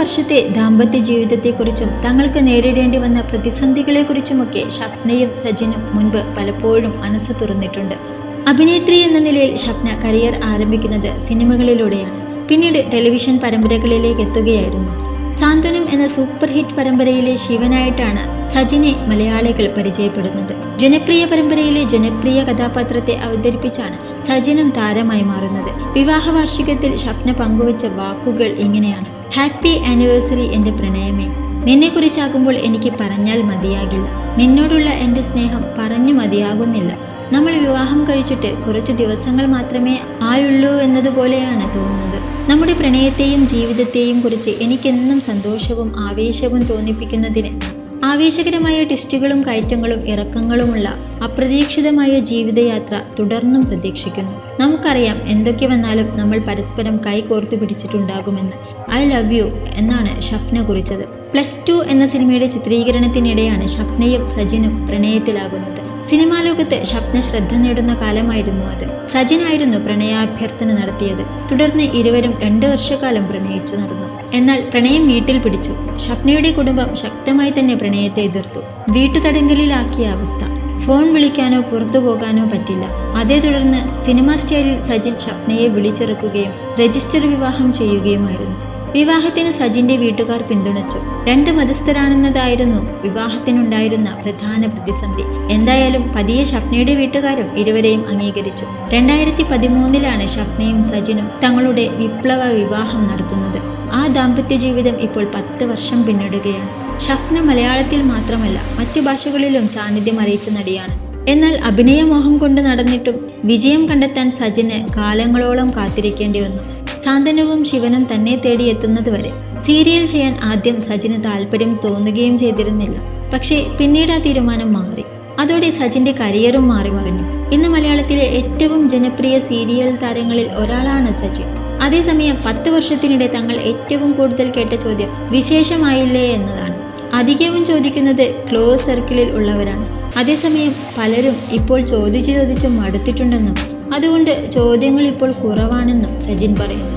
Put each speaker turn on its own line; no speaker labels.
വർഷത്തെ ദാമ്പത്യ ജീവിതത്തെക്കുറിച്ചും തങ്ങൾക്ക് നേരിടേണ്ടി വന്ന പ്രതിസന്ധികളെക്കുറിച്ചുമൊക്കെ ഷപ്നയും സജിനും മുൻപ് പലപ്പോഴും മനസ്സ് തുറന്നിട്ടുണ്ട്. അഭിനേത്രി എന്ന നിലയിൽ ഷപ്ന കരിയർ ആരംഭിക്കുന്നത് സിനിമകളിലൂടെയാണ്. പിന്നീട് ടെലിവിഷൻ പരമ്പരകളിലേക്ക് എത്തുകയായിരുന്നു. സാന്ത്വനം എന്ന സൂപ്പർ ഹിറ്റ് പരമ്പരയിലെ ശിവനായിട്ടാണ് സജിനെ മലയാളികൾ പരിചയപ്പെടുന്നത്. ജനപ്രിയ പരമ്പരയിലെ ജനപ്രിയ കഥാപാത്രത്തെ അവതരിപ്പിച്ചാണ് സജിനും താരമായി മാറുന്നത്. വിവാഹ വാർഷികത്തിൽ ഷഫ്ന പങ്കുവച്ച വാക്കുകൾ ഇങ്ങനെയാണ്. ഹാപ്പി ആനിവേഴ്സറി എന്റെ പ്രണയമേ. നിന്നെക്കുറിച്ചാകുമ്പോൾ എനിക്ക് പറഞ്ഞാൽ മതിയാകില്ല. നിന്നോടുള്ള എന്റെ സ്നേഹം പറഞ്ഞു മതിയാകുന്നില്ല. നമ്മൾ വിവാഹം കഴിച്ചിട്ട് കുറച്ച് ദിവസങ്ങൾ മാത്രമേ ആയുള്ളൂ എന്നതുപോലെയാണ് തോന്നുന്നത്. നമ്മുടെ പ്രണയത്തെയും ജീവിതത്തെയും കുറിച്ച് എനിക്കെന്നും സന്തോഷവും ആവേശവും തോന്നിപ്പിക്കുന്നതിന് ആവേശകരമായ ടെസ്റ്റുകളും കയറ്റങ്ങളും ഇറക്കങ്ങളുമുള്ള അപ്രതീക്ഷിതമായ ജീവിതയാത്ര തുടർന്നും പ്രതീക്ഷിക്കുന്നു. നമുക്കറിയാം എന്തൊക്കെ വന്നാലും നമ്മൾ പരസ്പരം കൈകോർത്ത് പിടിച്ചിട്ടുണ്ടാകുമെന്ന്. ഐ ലവ് യു എന്നാണ് ഷഫ്ന കുറിച്ചത്. പ്ലസ് ടു എന്ന സിനിമയുടെ ചിത്രീകരണത്തിനിടെയാണ് ഷഫ്നയും സജിനും പ്രണയത്തിലാകുന്നത്. സിനിമാ ലോകത്ത് ഷപ്ന ശ്രദ്ധ നേടുന്ന കാലമായിരുന്നു അത്. സജിനായിരുന്നു പ്രണയാഭ്യർത്ഥന നടത്തിയത്. തുടർന്ന് ഇരുവരും രണ്ടു വർഷക്കാലം പ്രണയിച്ചു നടന്നു. എന്നാൽ പ്രണയം വീട്ടിൽ പിടിച്ചു. ഷപ്നയുടെ കുടുംബം ശക്തമായി തന്നെ പ്രണയത്തെ എതിർത്തു. വീട്ടുതടങ്കലിലാക്കിയ അവസ്ഥ. ഫോൺ വിളിക്കാനോ പുറത്തു പോകാനോ പറ്റില്ല. അതേ തുടർന്ന് സിനിമാ സ്റ്റൈലിൽ സജിൻ ഷപ്നയെ വിളിച്ചിറക്കുകയും രജിസ്റ്റർ വിവാഹം ചെയ്യുകയുമായിരുന്നു. വിവാഹത്തിന് സജിന്റെ വീട്ടുകാർ പിന്തുണച്ചു. രണ്ട് മതസ്ഥരാണെന്നതായിരുന്നു വിവാഹത്തിനുണ്ടായിരുന്ന പ്രധാന പ്രതിസന്ധി. എന്തായാലും പതിയെ ഷഫ്നയുടെ വീട്ടുകാരും ഇരുവരെയും അംഗീകരിച്ചു. രണ്ടായിരത്തി പതിമൂന്നിലാണ് ഷഫ്നയും സജിനും തങ്ങളുടെ വിപ്ലവ വിവാഹം നടത്തുന്നത്. ആ ദാമ്പത്യ ജീവിതം ഇപ്പോൾ പത്ത് വർഷം പിന്നിടുകയാണ്. ഷഫ്ന മലയാളത്തിൽ മാത്രമല്ല മറ്റു ഭാഷകളിലും സാന്നിധ്യം അറിയിച്ച നടിയാണ്. എന്നാൽ അഭിനയമോഹം കൊണ്ട് നടന്നിട്ടും വിജയം കണ്ടെത്താൻ സജിന് കാലങ്ങളോളം കാത്തിരിക്കേണ്ടി വന്നു. സാന്ത്വനവും ശിവനും തന്നെ തേടി എത്തുന്നതുവരെ സീരിയൽ ചെയ്യാൻ ആദ്യം സജിന് താല്പര്യം തോന്നുകയും ചെയ്തിരുന്നില്ല. പക്ഷേ പിന്നീട് ആ തീരുമാനം മാറി. അതോടെ സജിന്റെ കരിയറും മാറി മറിഞ്ഞു. ഇന്ന് മലയാളത്തിലെ ഏറ്റവും ജനപ്രിയ സീരിയൽ താരങ്ങളിൽ ഒരാളാണ് സജിൻ. അതേസമയം പത്ത് വർഷത്തിനിടെ തങ്ങൾ ഏറ്റവും കൂടുതൽ കേട്ട ചോദ്യം വിശേഷമായില്ലേ എന്നതാണ്. അധികവും ചോദിക്കുന്നത് ക്ലോസ് സർക്കിളിൽ ഉള്ളവരാണ്. അതേസമയം പലരും ഇപ്പോൾ ചോദിച്ചു ചോദിച്ച് മടുത്തിട്ടുണ്ടെന്നും അതുകൊണ്ട് ചോദ്യങ്ങൾ ഇപ്പോൾ കുറവാണെന്നും സജിൻ പറയുന്നു.